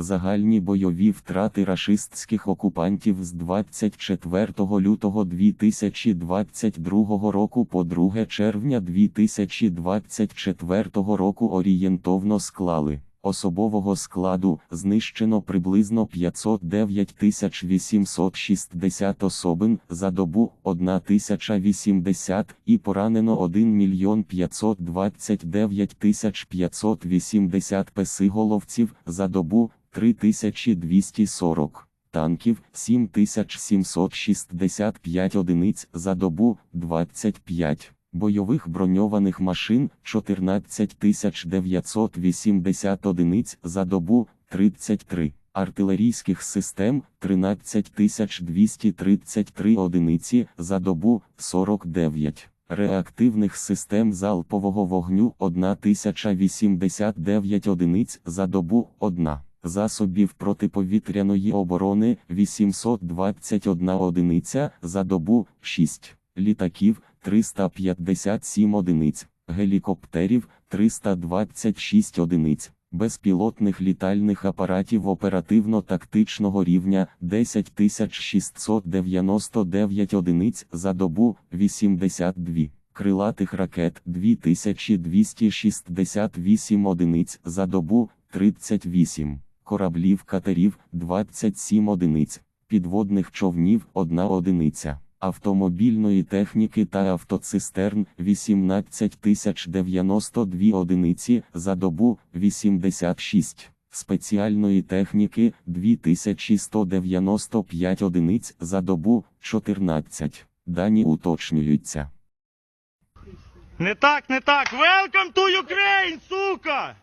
Загальні бойові втрати рашистських окупантів з 24 лютого 2022 року по 2 червня 2024 року орієнтовно склали. Особового складу знищено приблизно 509 860 особин за добу 1080 і поранено 1 мільйон 529 580 песиголовців за добу 3240 танків 7765 одиниць за добу 25 бойових броньованих машин 14980 одиниць за добу 33 артилерійських систем 13233 одиниці за добу 49 реактивних систем залпового вогню 1089 одиниць за добу 1 засобів протиповітряної оборони 821 одиниця за добу 6 літаків 357 одиниць, гелікоптерів 326 одиниць, безпілотних літальних апаратів оперативно-тактичного рівня 10699 одиниць за добу 82, крилатих ракет 2268 одиниць за добу 38, кораблів катерів 27 одиниць, підводних човнів 1 одиниця автомобільної техніки та автоцистерн 18092 одиниці за добу 86, спеціальної техніки 2195 одиниць за добу 14. Дані уточнюються. Не так, не так. Welcome to Ukraine, сука!